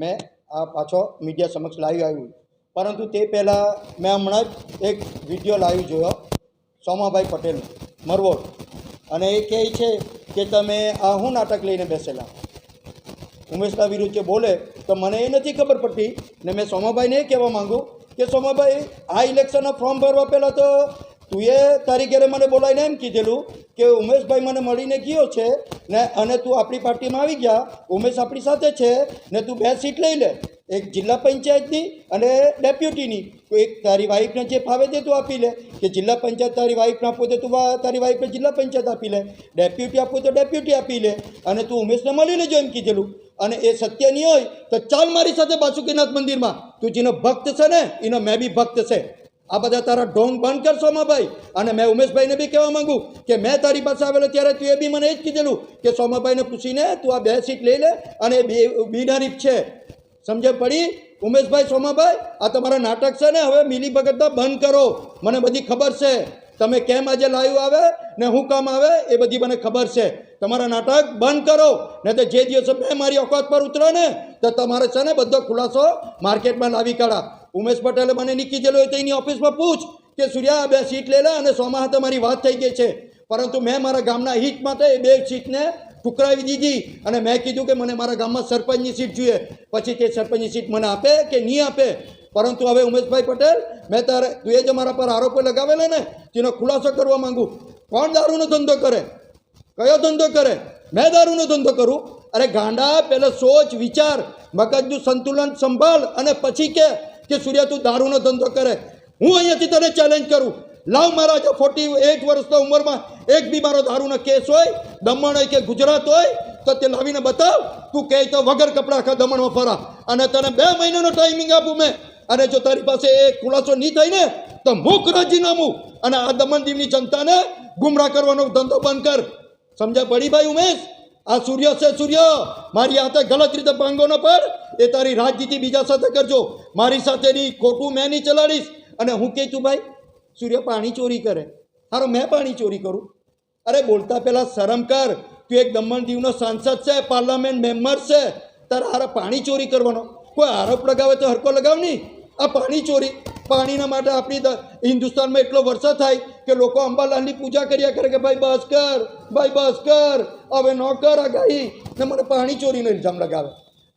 મેં આ પાછો મીડિયા સમક્ષ લાવી આવ્યું. પરંતુ તે પહેલાં મેં હમણાં જ એક વીડિયો લાવી જોયો, સોમાભાઈ પટેલ મરવોડ. અને એ કહે છે કે તમે આ હું નાટક લઈને બેસેલા? ઉમેશના વિરુદ્ધ જે બોલે, તો મને એ નથી ખબર પડતી. ને મેં સોમાભાઈને એ કહેવા માંગુ કે સોમાભાઈ, આ ઇલેક્શનના ફોર્મ ભરવા પહેલાં તો તું એ તારી ઘરે મને બોલાવીને એમ કીધેલું કે ઉમેશભાઈ મને મળીને ગયો છે ને અને તું આપણી પાર્ટીમાં આવી ગયા, ઉમેશ આપણી સાથે છે ને તું બે સીટ લઈ લે, એક જિલ્લા પંચાયતની અને ડેપ્યુટીની. તો એક તારી વાઈફને જે ફાવે તે તું આપી લે, કે જિલ્લા પંચાયત તારી વાઈફને આપવું તો તું તારી વાઈફને જિલ્લા પંચાયત આપી લે, ડેપ્યુટી આપવું તો ડેપ્યુટી આપી લે, અને તું ઉમેશને મળી લેજો એમ કીધેલું. અને એ સત્ય નહીં હોય તો ચાલ મારી સાથે બાસુકીનાથ મંદિરમાં. તું જેનો ભક્ત છે ને, એનો મેં બી ભક્ત છે. આ બધા તારા ઢોંગ બંધ કરશો સોમાભાઈ અને મેં ઉમેશભાઈને બી કહેવા માંગુ કે મેં તારી પાસે આવેલો ત્યારે તું એ બી મને એ જ કીધેલું કે સોમાભાઈને પૂછીને તું આ બે સીટ લઈ લે અને બે બિનહરીફ છે. સમજે પડી? ઉમેશભાઈ, સોમાભાઈ, આ તમારા નાટક છે ને, હવે મિલી ભગતના બંધ કરો. મને બધી ખબર છે. તમે કેમ આજે લાઈવ આવે ને હું કામ આવે એ બધી મને ખબર છે. તમારા નાટક બંધ કરો. ને તો જે દિવસે મેં મારી ઓકાત પર ઉતરો ને, તો તમારે છે ને બધો ખુલાસો માર્કેટમાં લાવી કાઢા. ઉમેશ પટેલે મને નહીં કીધેલું હોય તો એની ઓફિસમાં પૂછ કે સૂર્યા બે સીટ લે લે અને સોમાં હાથે મારી વાત થઈ ગઈ છે. પરંતુ મેં મારા ગામના હિત માટે એ બે સીટને ઠુકરાવી દીધી અને મેં કીધું કે મને મારા ગામમાં સરપંચની સીટ જોઈએ. પછી તે સરપંચની સીટ મને આપે કે નહીં આપે? પરંતુ હવે ઉમેશભાઈ પટેલ, મેં તારે, તું એ જે મારા પર આરોપો લગાવેલા ને, તેનો ખુલાસો કરવા માંગુ. કોણ દારૂનો ધંધો કરે? કયો ધંધો કરે? મેં દારૂનો ધંધો કરું? અરે ગાંડા પહેલાં સોચ, વિચાર, મગજનું સંતુલન સંભાળ અને પછી કે કે સૂર્યા તું દારૂનો ધંધો કરે. હું અહીંયાથી તને ચેલેન્જ કરું. લાવ મારા જે ફોર્ટી એટ વર્ષના ઉંમરમાં એક બી મારો દારૂનો કેસ હોય, દમણ હોય કે ગુજરાત હોય, તો તે લાવીને બતાવ. તું કહે તો વગર કપડાં આખા દમણમાં ફરા. અને તને બે મહિનાનો ટાઈમિંગ આપું મેં. અને જો તારી પાસે એ ખુલાસો નહીં થાય ને, તો મુખ રાજીનામું. અને આ દમણ દીવની જનતાને ગુમરાહ કરવાનો ધંધો બંધ કર. સમજ્યા પડી ભાઈ ઉમેશ? આ સૂર્ય છે, સૂર્ય! મારી હાથે ગલત રીતે પાંગો પર. એ તારી રાજનીતિ બીજા સાથે કરજો. મારી સાથેની ખોટું મેં નહીં ચલાડીશ. અને હું કહે છું, ભાઈ, સૂર્ય પાણી ચોરી કરે. હારો, મેં પાણી ચોરી કરું. અરે, બોલતા પહેલાં શરમ કર. તું એક દમણ દીવનો સાંસદ છે, પાર્લામેન્ટ મેમ્બર છે. તારે હારે પાણી ચોરી કરવાનો. કોઈ આરોપ લગાવે તો હરકો લગાવ નહીં આ પાણી ચોરી, પાણીના માટે આપણી હિન્દુસ્તાનમાં એટલો વરસાદ થાય કે લોકો અંબાલાલની પૂજા કર્યા કરે કે, ભાઈ, બસ કર, ભાઈ, બસ કર, હવે ન કર આ ગાઈ ને મને પાણી ચોરીનો ઇલ્ઝામ લગાવે.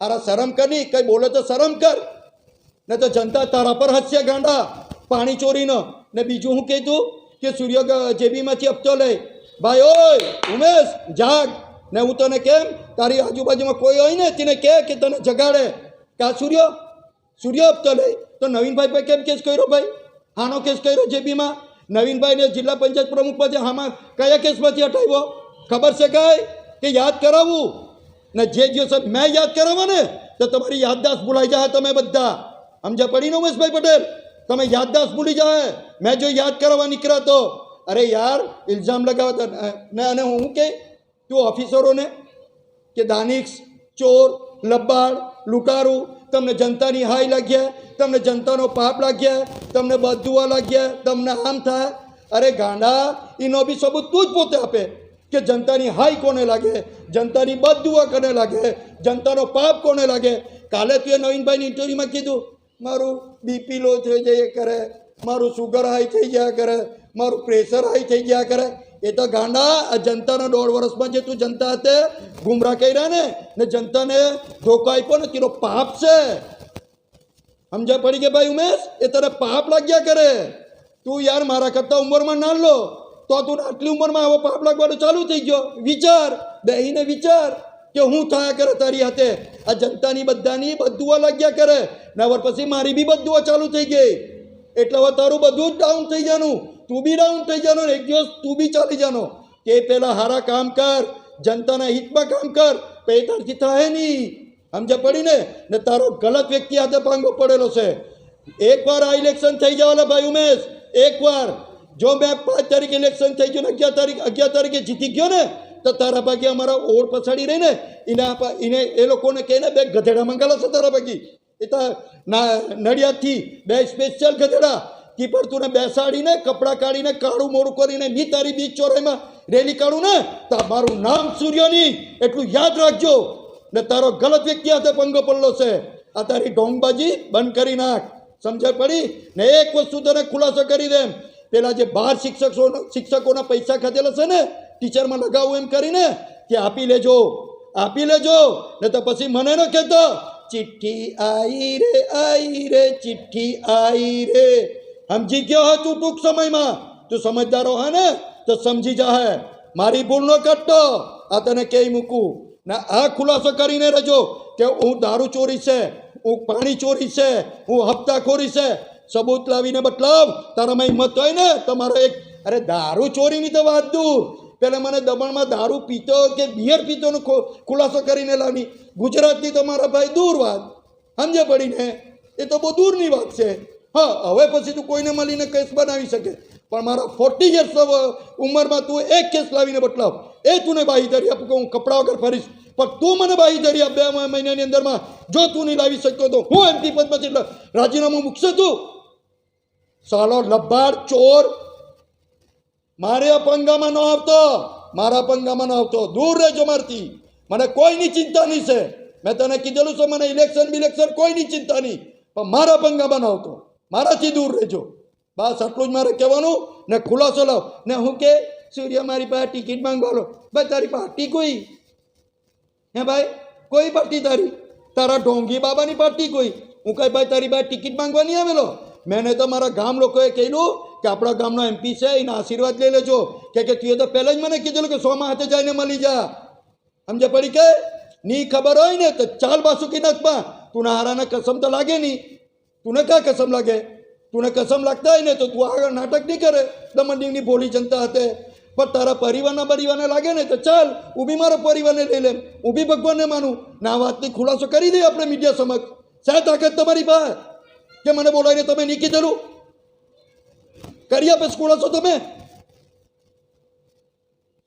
અરે શરમ કર કંઈ બોલે તો શરમ કર. ને તો જનતા તારા પર હસ્ય ગાંડા. પાણી ચોરીનો. ને બીજું હું કીધું કે સૂર્ય જેબીમાંથી હપ્તો લે. ભાઈ, ઓય, ઉમેશ, જાગ. ને હું તને કેમ? તારી આજુબાજુમાં કોઈ હોય ને, તેને કહે કે તને જગાડે. કે આ સૂર્ય સૂર્ય હપ્તો લે તો નવીનભાઈ પર કેમ કેસ કર્યો ભાઈ હાનો કેસ કર્યો જેબીમાં નવીનભાઈને જિલ્લા પંચાયત પ્રમુખ પછી હામાં કયા કેસમાંથી હટાવ્યો? ખબર છે કાંઈ? કે યાદ કરાવવું ને જે દિવસે મેં યાદ કરાવવા ને, તો તમારી યાદદાસ્ત ભૂલાઈ જાય તમે બધા. સમજ્યા પડી ને ઉમેશભાઈ પટેલ, તમે યાદદાસ્ત ભૂલી જાય મેં જો યાદ કરાવવા નીકળ્યા તો. અરે યાર, ઇલ્ઝામ લગાવતા ને અને હું કે, તું ઓફિસરોને કે દાનિક્સ ચોર લબ્બાડ લૂંટારું તમને જનતાની હાઈ લાગ્યા, તમને જનતાનો પાપ લાગ્યા, તમને બધુઆ લાગ્યા, તમને આમ થાય. અરે ગાંડા એનો બી સબૂત તું જ પોતે આપે કે જનતાની હાઈ કોને લાગે, જનતાની બધુઆ કોને લાગે, જનતાનો પાપ કોને લાગે. કાલે તું એ નવીનભાઈની ઇન્ટરવ્યુમાં કીધું, મારું બીપી લો થઈ જાય કરે, મારું સુગર હાઈ થઈ ગયા કરે, મારું પ્રેશર હાઈ થઈ ગયા કરે. એ તો ગાંડા, આ જનતાના દોઢ વર્ષમાં જે તું જનતા હાથે ગુમરાહ કર્યા ને ને જનતાને ધોકા આપ્યો ને તેનો પાપ છે. સમજ્યા પડી કે ભાઈ ઉમેશ, એ તને પાપ લાગ્યા કરે? તું યાર મારા કરતાં ઉંમરમાં ના લો, તો તું આટલી ઉંમરમાં આવો પાપ લાગવાનું ચાલુ થઈ ગયો. વિચાર, બેહીને વિચાર કે હું થયા કરે તારી હાથે? આ જનતાની બધાની બધું લાગ્યા કરે. ને પછી મારી બી બધું ચાલુ થઈ ગઈ. એટલે હવે તારું બધું જ ડાઉન થઈ જવાનું. તું બી ડાઉન થઈ જાનો ને એક દિવસ તું બી ચાલી જાનો. કે પહેલાં હારા કામ કર, જનતાના હિતમાં કામ કર પછી તારથી થાય નહીં. સમજે પડી ને? ને તારો ગલત વ્યક્તિ હાથે પાંગો પડેલો છે. એકવાર આ ઇલેક્શન થઈ જવાના ભાઈ ઉમેશ, એકવાર. જો મેં પાંચ તારીખે ઇલેક્શન થઈ ગયું ને અગિયાર તારીખ, અગિયાર તારીખે જીતી ગયો ને, તો તારા ભાગે અમારા ઓળ પછાડી રહી ને એના એને એ લોકોને કહીને બે ગધેડા મંગાલા છે તારા ભાગી. એ તો ના, નડિયાદથી બે સ્પેશિયલ ગધેડા. કી પર તું બેસાડીને, કપડાં કાઢીને, કાળું મોડું કરીને ની તારી બીચ ચોરાઈમાં રેલી કાઢું ને, તો મારું નામ સૂર્યની, એટલું યાદ રાખજો. ને તારો ગલત વ્યક્તિ હાથે પંગો પડલો છે. આ તારી ઢોંગબાજી બંધ કરી નાખ. સમજણ પડી? ને એક વસ્તુ તને ખુલાસો કરી દેમ. પેલા જે બાર શિક્ષકો શિક્ષકોના પૈસા ખાધેલા છે ને, ટીચરમાં લગાવું એમ કરીને તે આપી લેજો આપી લેજો. ને તો પછી મને ન કહેતો, ચિઠ્ઠી આઈ રે આઈ રે, ચિઠ્ઠી આઈ રે. સમજી ગયો હે તું ટૂંક સમયમાં. તું સમજદારો હે ને, તો સમજી જા હે. મારી ભૂલ ન કરતો આ તને કહી મૂકું. ને આ ખુલાસો કરીને રજો કે હું દારૂ ચોરી છે, હું પાણી ચોરી છે, હું હપ્તાખોરી છે. સબૂત લાવીને બતલાવ તારામાં હિંમત હોય ને, તમારો એક, અરે દારૂ ચોરીની તો વાત દૂર. પેલા મને દમણમાં દારૂ પીતો કે બિયર પીતોનો ખુલાસો કરીને લાવી. ગુજરાતની તો મારા ભાઈ દૂર વાત. સમજે પડીને? એ તો બહુ દૂરની વાત છે. હા, હવે પછી તું કોઈને મળીને કેસ બનાવી શકે. પણ મારા ફોર્ટી યર્સ ઉંમરમાં તું એક કેસ લાવીને બટલાવ એ તુને બાહીધરી આપું કે હું કપડા વગર ફરીશ. પણ તું મને બાહીધરી આપ બે મહિનાની અંદરમાં. જો તું નહીં લાવી શકતો તો હું એમપી પદમાંથી રાજીનામું મૂકશે તું. સાલો લબ્બાડ ચોર. મારે પંગામાં ન આવતો. મારા પંગામાં ન આવતો. દૂર રહેજો મારથી. મને કોઈની ચિંતા નહીં છે. મેં તને કીધેલું છે મને ઇલેક્શન બિલેક્શન કોઈની ચિંતા નહીં. પણ મારા પંગામાં ન આવતો. મારાથી દૂર રહેજો. બસ આટલું જ મારે કહેવાનું. ને ખુલાસો લાવ ને હું કે, સૂર્ય મારી પાસે ટિકિટ માંગવાનો ભાઈ, તારી પાર્ટી કોઈ? હે ભાઈ, કોઈ પાર્ટી તારી? તારા ઢોંગી બાબાની પાર્ટી કોઈ? હું કઈ ભાઈ, તારી પાસે ટિકિટ માંગવાની આવેલો? મેને તો મારા ગામ લોકોએ કહેલું કે, આપણા ગામનો એમપી છે, એના આશીર્વાદ લઈ લેજો. કે કે, તું તો પહેલાં જ મને કીધેલું કે, સોમાં હાથે જઈને મળી જા. સમજે પડી કે? ની ખબર હોય ને, તો ચાલ બાસુકી નાખમાં તું હારાને કસમ તો લાગે નહીં. તુને ક્યાં કસમ લાગે તુને કસમ લાગતા હોય ને તો તું આગળ નાટક નહીં કરે દમણની ભોળી જનતા હતે પણ તારા પરિવારના પરિવારને લાગે ને તો ચાલ હું બી મારા પરિવારને લઈ લેમ હું બી ભગવાનને માનું ને આ વાતની ખુલાસો કરી દઈએ આપણે મીડિયા સમક્ષ શા તાકાત તમારી પાસે કે મને બોલાવીને તમે નહીં કીધેલું કરી આપે ખુલાસો તમે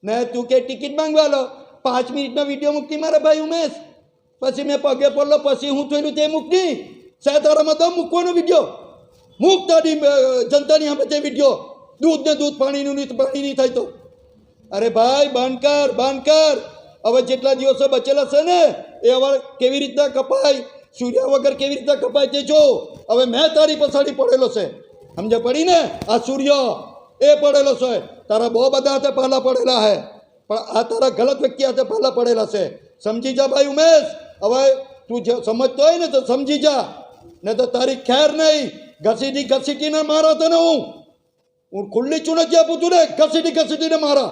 ને તું કે ટિકિટ માંગવા લો પાંચ મિનિટનો વીડિયો મૂકતી મારા ભાઈ ઉમેશ પછી મેં પગે પડલો પછી હું થયેલું તે મૂકતી સાહેબ તારામાં તો મૂકવાનો વીડિયો મૂકતાની જનતાની સામે તે વીડિયો દૂધ ને દૂધ પાણીનું નહીં પાણી નહીં થાય તો અરે ભાઈ બાંધકાર બાંધકાર હવે જેટલા દિવસો બચેલા છે ને એ હવે કેવી રીતના કપાય સૂર્ય વગર કેવી રીતના કપાય તે જો હવે મેં તારી પછાડી પડેલો છે સમજે પડી ને આ સૂર્ય એ પડેલો છે તારા બહુ બધા હાથે પહેલા પડેલા હે પણ આ તારા ગલત વ્યક્તિ હાથે પહેલા પડેલા છે સમજી જા ભાઈ ઉમેશ હવે તું જે સમજતો હોય ને તો સમજી જા ને તો તારી ખેર નહીં. ઘસીટી ઘસીટીને મારા તને હું. હું ખુલ્લી ચૂનકી આપું છું ને, ઘસીટી ઘસીટીને મારા.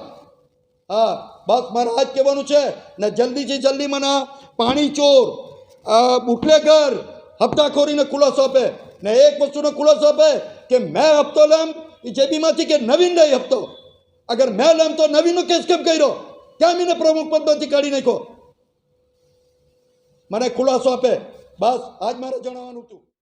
હા, બસ મારે જ કહેવાનું છે ને જલ્દીથી જલ્દી મને પાણી ચોર, આ બુટલેગર હપ્તાખોરીને ખુલાસો આપે ને એક વસ્તુનો ખુલાસો આપે કે મેં હપ્તો લેમ એ જેબીમાંથી કે નવીન નહીં હપ્તો. અગર મેં લેમ તો નવીનનો કેસ કેમ કર્યો? કેમ એને પ્રમુખ પદમાંથી કાઢી નાખ્યો? મને ખુલાસો આપે. બસ આજ મારે જણાવવાનું હતું.